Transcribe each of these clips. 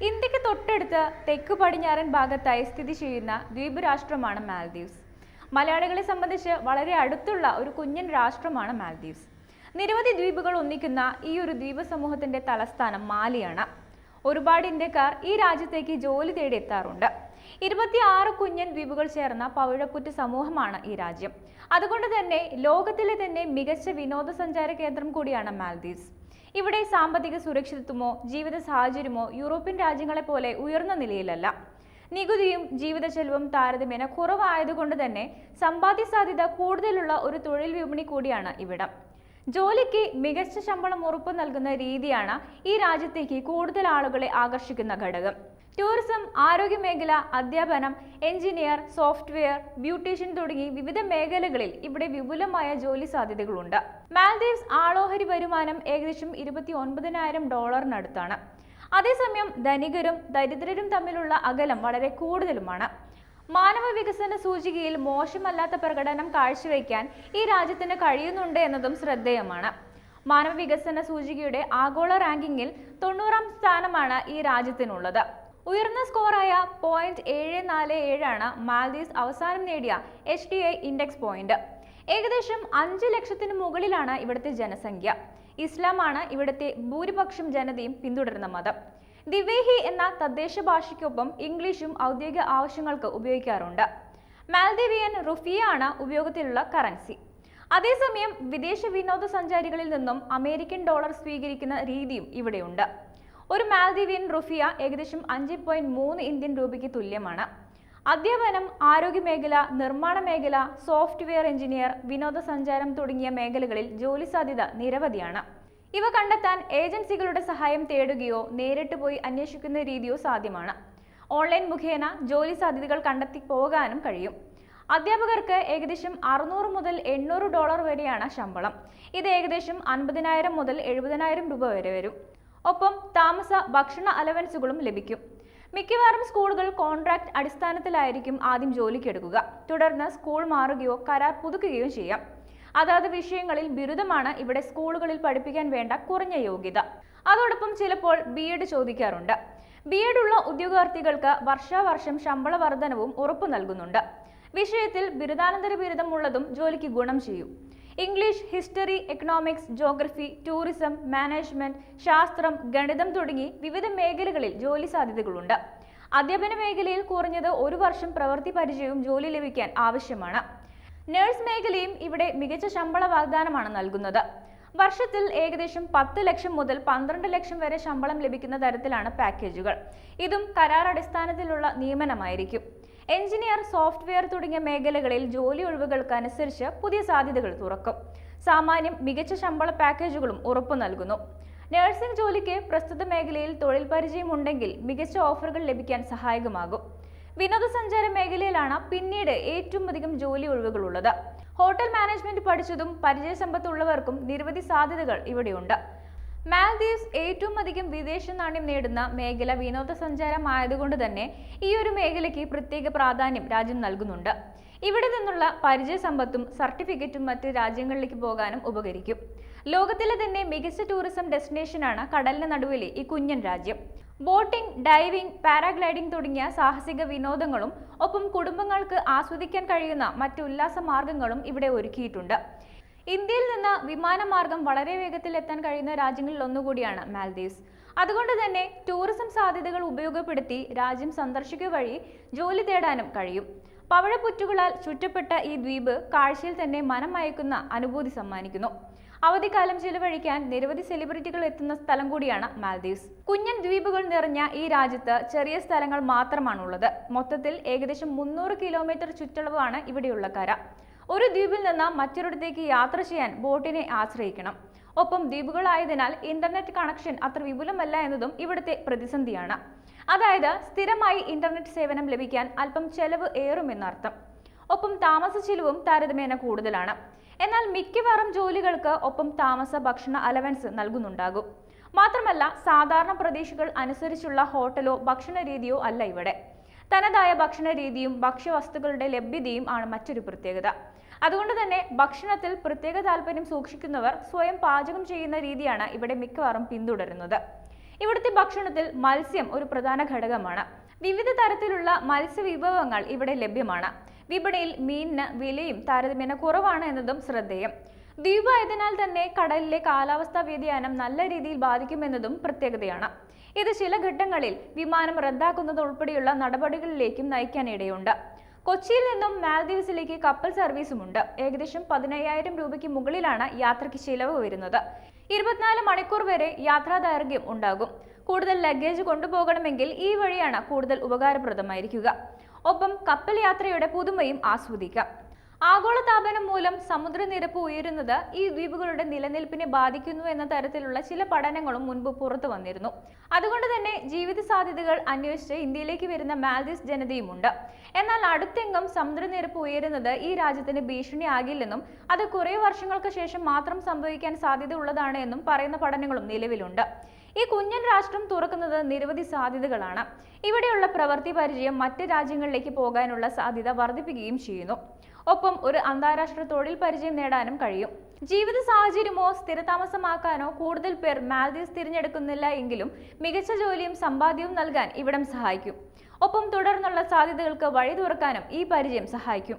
ഇന്ത്യയ്ക്ക് തൊട്ടടുത്ത് തെക്ക് പടിഞ്ഞാറൻ ഭാഗത്തായി സ്ഥിതി ചെയ്യുന്ന ദ്വീപ് രാഷ്ട്രമാണ് മാൽദീവ്സ് മലയാളികളെ സംബന്ധിച്ച് വളരെ അടുത്തുള്ള ഒരു കുഞ്ഞൻ രാഷ്ട്രമാണ് മാൽദീവ്സ് നിരവധി ദ്വീപുകൾ ഒന്നിക്കുന്ന ഈ ഒരു ദ്വീപ് സമൂഹത്തിന്റെ തലസ്ഥാനം മാലിയാണ്. ഒരുപാട് ഇന്ത്യക്കാർ ഈ രാജ്യത്തേക്ക് ജോലി തേടി എത്താറുണ്ട്. ഇരുപത്തിയാറ് കുഞ്ഞൻ ദ്വീപുകൾ ചേർന്ന പവിഴപ്പുറ്റ് സമൂഹമാണ് ഈ രാജ്യം. അതുകൊണ്ട് തന്നെ ലോകത്തിലെ തന്നെ മികച്ച വിനോദസഞ്ചാര കേന്ദ്രം കൂടിയാണ് മാൽദീവ്സ് ഇവിടെ സാമ്പത്തിക സുരക്ഷിതത്വമോ ജീവിത സാഹചര്യമോ യൂറോപ്യൻ രാജ്യങ്ങളെ പോലെ ഉയർന്ന നിലയിലല്ല. നികുതിയും ജീവിത ചെലവും താരതമ്യേന കുറവായതുകൊണ്ട് തന്നെ സമ്പാദ്യ സാധ്യത കൂടുതലുള്ള ഒരു തൊഴിൽ വിപണി കൂടിയാണ് ഇവിടം. ജോലിക്ക് മികച്ച ശമ്പളം ഉറപ്പു നൽകുന്ന രീതിയാണ് ഈ രാജ്യത്തേക്ക് കൂടുതൽ ആളുകളെ ആകർഷിക്കുന്ന ഘടകം. ടൂറിസം ആരോഗ്യമേഖല അധ്യാപനം എഞ്ചിനീയർ സോഫ്റ്റ്വെയർ ബ്യൂട്ടീഷ്യൻ തുടങ്ങി വിവിധ മേഖലകളിൽ ഇവിടെ വിപുലമായ ജോലി സാധ്യതകളുണ്ട്. മാൽദീവ്സ് ആളോഹരി വരുമാനം ഏകദേശം ഇരുപത്തി ഒൻപതിനായിരം ഡോളറിനടുത്താണ്. അതേസമയം ധനികരും ദരിദ്രരും തമ്മിലുള്ള അകലം വളരെ കൂടുതലുമാണ്. മാനവ വികസന സൂചികയിൽ മോശമല്ലാത്ത പ്രകടനം കാഴ്ചവെക്കാൻ ഈ രാജ്യത്തിന് കഴിയുന്നുണ്ട് എന്നതും ശ്രദ്ധേയമാണ്. മാനവ വികസന സൂചികയുടെ ആഗോള റാങ്കിങ്ങിൽ തൊണ്ണൂറാം സ്ഥാനമാണ് ഈ രാജ്യത്തിനുള്ളത്. ഉയർന്ന സ്കോറായ പോയിന്റ് ഏഴ് നാല് ഏഴാണ് മാൽദീവ്സ് അവസാനം നേടിയ H D I index point ഏകദേശം അഞ്ച് ലക്ഷത്തിന് മുകളിലാണ് ഇവിടുത്തെ ജനസംഖ്യ. ഇസ്ലാമാണ് ഇവിടുത്തെ ഭൂരിപക്ഷം ജനതയും പിന്തുടരുന്ന മതം. ദിവേഹി എന്ന തദ്ദേശ ഭാഷയ്ക്കൊപ്പം ഇംഗ്ലീഷും ഔദ്യോഗിക ആവശ്യങ്ങൾക്ക് ഉപയോഗിക്കാറുണ്ട്. മാൽദീവിയൻ റുഫിയ ആണ് ഉപയോഗത്തിലുള്ള കറൻസി അതേസമയം വിദേശ വിനോദസഞ്ചാരികളിൽ നിന്നും അമേരിക്കൻ ഡോളർ സ്വീകരിക്കുന്ന രീതിയും ഇവിടെയുണ്ട്. ഒരു മാൽദീവിയൻ റുഫിയ ഏകദേശം അഞ്ച് പോയിന്റ് മൂന്ന് ഇന്ത്യൻ രൂപയ്ക്ക് തുല്യമാണ്. അധ്യാപനം ആരോഗ്യ മേഖല നിർമ്മാണ മേഖല സോഫ്റ്റ്വെയർ എഞ്ചിനീയർ വിനോദസഞ്ചാരം തുടങ്ങിയ മേഖലകളിൽ ജോലി സാധ്യത നിരവധിയാണ്. ഇവ കണ്ടെത്താൻ ഏജൻസികളുടെ സഹായം തേടുകയോ നേരിട്ട് പോയി അന്വേഷിക്കുന്ന രീതിയോ സാധ്യമാണ്. ഓൺലൈൻ മുഖേന ജോലി സാധ്യതകൾ കണ്ടെത്തി പോകാനും കഴിയും. അധ്യാപകർക്ക് ഏകദേശം അറുന്നൂറ് മുതൽ എണ്ണൂറ് ഡോളർ വരെയാണ് ശമ്പളം. ഇത് ഏകദേശം അൻപതിനായിരം മുതൽ എഴുപതിനായിരം രൂപ വരെ വരും. ഒപ്പം താമസ ഭക്ഷണ അലവൻസുകളും ലഭിക്കും. മിക്കവാറും സ്കൂളുകൾ കോൺട്രാക്ട് അടിസ്ഥാനത്തിലായിരിക്കും ആദ്യം ജോലിക്കെടുക്കുക. തുടർന്ന് സ്കൂൾ മാറുകയോ കരാർ പുതുക്കുകയോ ചെയ്യാം. അതാത് വിഷയങ്ങളിൽ ബിരുദമാണ് ഇവിടെ സ്കൂളുകളിൽ പഠിപ്പിക്കാൻ വേണ്ട കുറഞ്ഞ യോഗ്യത. അതോടൊപ്പം ചിലപ്പോൾ ബി എഡ് ചോദിക്കാറുണ്ട്. ബി എഡ് ഉള്ള ഉദ്യോഗാർത്ഥികൾക്ക് വർഷാവർഷം ശമ്പള വർധനവും ഉറപ്പു നൽകുന്നുണ്ട്. വിഷയത്തിൽ ബിരുദാനന്തര ബിരുദമുള്ളതും ജോലിക്ക് ഗുണം ചെയ്യും. English history economics geography tourism management ശാസ്ത്രം ഗണിതം തുടങ്ങി വിവിധ മേഖലകളിൽ ജോലി സാധ്യതകളുണ്ട്. അധ്യാപന മേഖലയിൽ കുറഞ്ഞത് ഒരു വർഷം പ്രവൃത്തി പരിചയവും ജോലി ലഭിക്കാൻ ആവശ്യമാണ്. നഴ്സ് മേഖലയും ഇവിടെ മികച്ച ശമ്പള വാഗ്ദാനമാണ് നൽകുന്നത്. വർഷത്തിൽ ഏകദേശം പത്ത് ലക്ഷം മുതൽ പന്ത്രണ്ട് ലക്ഷം വരെ ശമ്പളം ലഭിക്കുന്ന തരത്തിലാണ് പാക്കേജുകൾ. ഇതും കരാർ അടിസ്ഥാനത്തിലുള്ള നിയമനമായിരിക്കും. എഞ്ചിനീയർ സോഫ്റ്റ്വെയർ തുടങ്ങിയ മേഖലകളിൽ ജോലി ഒഴിവുകൾക്ക് അനുസരിച്ച് പുതിയ സാധ്യതകൾ തുറക്കും. സാമാന്യം മികച്ച ശമ്പള പാക്കേജുകളും ഉറപ്പു നൽകുന്നു. നഴ്സിംഗ് ജോലിക്ക് പ്രസ്തുത മേഖലയിൽ തൊഴിൽ പരിചയമുണ്ടെങ്കിൽ മികച്ച ഓഫറുകൾ ലഭിക്കാൻ സഹായകമാകും. വിനോദസഞ്ചാര മേഖലയിലാണ് പിന്നീട് ഏറ്റവും അധികം ജോലി ഒഴിവുകളുള്ളത്. ഹോട്ടൽ മാനേജ്മെന്റ് പഠിച്ചതും പരിചയ സമ്പത്തുള്ളവർക്കും നിരവധി സാധ്യതകൾ ഇവിടെയുണ്ട്. മാൽദീവ്സ് ഏറ്റവും അധികം വിദേശ നാണ്യം നേടുന്ന മേഖല വിനോദസഞ്ചാരമായതുകൊണ്ട് തന്നെ ഈ ഒരു മേഖലയ്ക്ക് പ്രത്യേക പ്രാധാന്യം രാജ്യം നൽകുന്നുണ്ട്. ഇവിടെ നിന്നുള്ള പരിചയസമ്പത്തും സർട്ടിഫിക്കറ്റും മറ്റ് രാജ്യങ്ങളിലേക്ക് പോകാനും ഉപകരിക്കും. ലോകത്തിലെ തന്നെ മികച്ച ടൂറിസം ഡെസ്റ്റിനേഷനാണ് കടലിന് നടുവിലെ ഈ കുഞ്ഞൻ രാജ്യം. ബോട്ടിംഗ് ഡൈവിംഗ് പാരാഗ്ലൈഡിംഗ് തുടങ്ങിയ സാഹസിക വിനോദങ്ങളും ഒപ്പം കുടുംബങ്ങൾക്ക് ആസ്വദിക്കാൻ കഴിയുന്ന മറ്റു ഉല്ലാസ മാർഗങ്ങളും ഇവിടെ ഒരുക്കിയിട്ടുണ്ട്. ഇന്ത്യയിൽ നിന്ന് വിമാനമാർഗം വളരെ വേഗത്തിൽ എത്താൻ കഴിയുന്ന രാജ്യങ്ങളിൽ ഒന്നുകൂടിയാണ് മാൽദീവ്സ്. അതുകൊണ്ട് തന്നെ ടൂറിസം സാധ്യതകൾ ഉപയോഗപ്പെടുത്തി രാജ്യം സന്ദർശിക്കുക വഴി ജോലി തേടാനും കഴിയും. പവിഴപ്പുറ്റുകളാൽ ചുറ്റപ്പെട്ട ഈ ദ്വീപ് കാഴ്ചയിൽ തന്നെ മനം മയക്കുന്ന അനുഭൂതി സമ്മാനിക്കുന്നു. അവധിക്കാലം ചിലവഴിക്കാൻ നിരവധി സെലിബ്രിറ്റികൾ എത്തുന്ന സ്ഥലം കൂടിയാണ് മാൽദീവ്സ്. കുഞ്ഞൻ ദ്വീപുകൾ നിറഞ്ഞ ഈ രാജ്യത്ത് ചെറിയ സ്ഥലങ്ങൾ മാത്രമാണുള്ളത്. മൊത്തത്തിൽ ഏകദേശം മുന്നൂറ് കിലോമീറ്റർ ചുറ്റളവാണ് ഇവിടെയുള്ള കര. ഒരു ദ്വീപിൽ നിന്ന് മറ്റൊരിടത്തേക്ക് യാത്ര ചെയ്യാൻ ബോട്ടിനെ ആശ്രയിക്കണം. ഒപ്പം ദ്വീപുകളായതിനാൽ ഇന്റർനെറ്റ് കണക്ഷൻ അത്ര വിപുലമല്ല എന്നതും ഇവിടുത്തെ പ്രതിസന്ധിയാണ്. അതായത് സ്ഥിരമായി ഇന്റർനെറ്റ് സേവനം ലഭിക്കാൻ അല്പം ചെലവ് ഏറുമെന്നർത്ഥം. ഒപ്പം താമസ ചിലവും താരതമ്യേന കൂടുതലാണ്. എന്നാൽ മിക്കവാറും ജോലികൾക്ക് ഒപ്പം താമസ ഭക്ഷണ അലവൻസ് നൽകുന്നുണ്ടാകും. മാത്രമല്ല സാധാരണ പ്രതീക്ഷകൾ അനുസരിച്ചുള്ള ഹോട്ടലോ ഭക്ഷണ രീതിയോ അല്ല ഇവിടെ. തനതായ ഭക്ഷണ രീതിയും ഭക്ഷ്യവസ്തുക്കളുടെ ലഭ്യതയും ആണ് മറ്റൊരു പ്രത്യേകത. അതുകൊണ്ട് തന്നെ ഭക്ഷണത്തിൽ പ്രത്യേക താല്പര്യം സൂക്ഷിക്കുന്നവർ സ്വയം പാചകം ചെയ്യുന്ന രീതിയാണ് ഇവിടെ മിക്കവാറും പിന്തുടരുന്നത്. ഇവിടുത്തെ ഭക്ഷണത്തിൽ മത്സ്യം ഒരു പ്രധാന ഘടകമാണ്. വിവിധ തരത്തിലുള്ള മത്സ്യവിഭവങ്ങൾ ഇവിടെ ലഭ്യമാണ്. വിപണിയിൽ മീനിന് വിലയും താരതമ്യേന കുറവാണ് എന്നതും ശ്രദ്ധേയം. ദ്വീപായതിനാൽ തന്നെ കടലിലെ കാലാവസ്ഥാ വ്യതിയാനം നല്ല രീതിയിൽ ബാധിക്കുമെന്നതും പ്രത്യേകതയാണ്. ഇത് ചില ഘട്ടങ്ങളിൽ വിമാനം റദ്ദാക്കുന്നത് ഉൾപ്പെടെയുള്ള നടപടികളിലേക്കും നയിക്കാനിടയുണ്ട്. കൊച്ചിയിൽ നിന്നും മാൽദീവ്സിലേക്ക് കപ്പൽ സർവീസും ഉണ്ട് ഏകദേശം പതിനയ്യായിരം രൂപയ്ക്ക് മുകളിലാണ് യാത്രയ്ക്ക് ചിലവ് വരുന്നത്. ഇരുപത്തിനാല് മണിക്കൂർ വരെ യാത്രാ ദൈർഘ്യം ഉണ്ടാകും. കൂടുതൽ ലഗേജ് കൊണ്ടുപോകണമെങ്കിൽ ഈ വഴിയാണ് കൂടുതൽ ഉപകാരപ്രദമായിരിക്കുക. ഒപ്പം കപ്പൽ യാത്രയുടെ പുതുമയും ആസ്വദിക്കാം. ആഗോളതാപനം മൂലം സമുദ്രനിരപ്പ് ഉയരുന്നത് ഈ ദ്വീപുകളുടെ നിലനിൽപ്പിനെ ബാധിക്കുന്നു എന്ന തരത്തിലുള്ള ചില പഠനങ്ങളും മുൻപ് പുറത്തു വന്നിരുന്നു. അതുകൊണ്ട് തന്നെ ജീവിത സാധ്യതകൾ അന്വേഷിച്ച് ഇന്ത്യയിലേക്ക് വരുന്ന മാൽദീവ്സ് ജനതയുമുണ്ട്. എന്നാൽ അടുത്തെങ്കും സമുദ്രനിരപ്പ് ഉയരുന്നത് ഈ രാജ്യത്തിന് ഭീഷണിയാകില്ലെന്നും അത് കുറേ വർഷങ്ങൾക്ക് ശേഷം മാത്രം സംഭവിക്കാൻ സാധ്യത ഉള്ളതാണ് എന്നും പറയുന്ന പഠനങ്ങളും നിലവിലുണ്ട്. ഈ കുഞ്ഞൻ രാഷ്ട്രം തുറക്കുന്നത് നിരവധി സാധ്യതകളാണ്. ഇവിടെയുള്ള പ്രവൃത്തി പരിചയം മറ്റ് രാജ്യങ്ങളിലേക്ക് പോകാനുള്ള സാധ്യത വർദ്ധിപ്പിക്കുകയും ചെയ്യുന്നു. ഒപ്പം ഒരു അന്താരാഷ്ട്ര തൊഴിൽ പരിചയം നേടാനും കഴിയും. ജീവിത സാഹചര്യമോ സ്ഥിരതാമസമാക്കാനോ കൂടുതൽ പേർ മാൽദീവ്സ് തിരഞ്ഞെടുക്കുന്നില്ല എങ്കിലും മികച്ച ജോലിയും സമ്പാദ്യവും നൽകാൻ ഇവിടം സഹായിക്കും. ഒപ്പം തുടർന്നുള്ള സാധ്യതകൾക്ക് വഴി തുറക്കാനും ഈ പരിചയം സഹായിക്കും.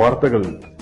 വാർത്തകൾ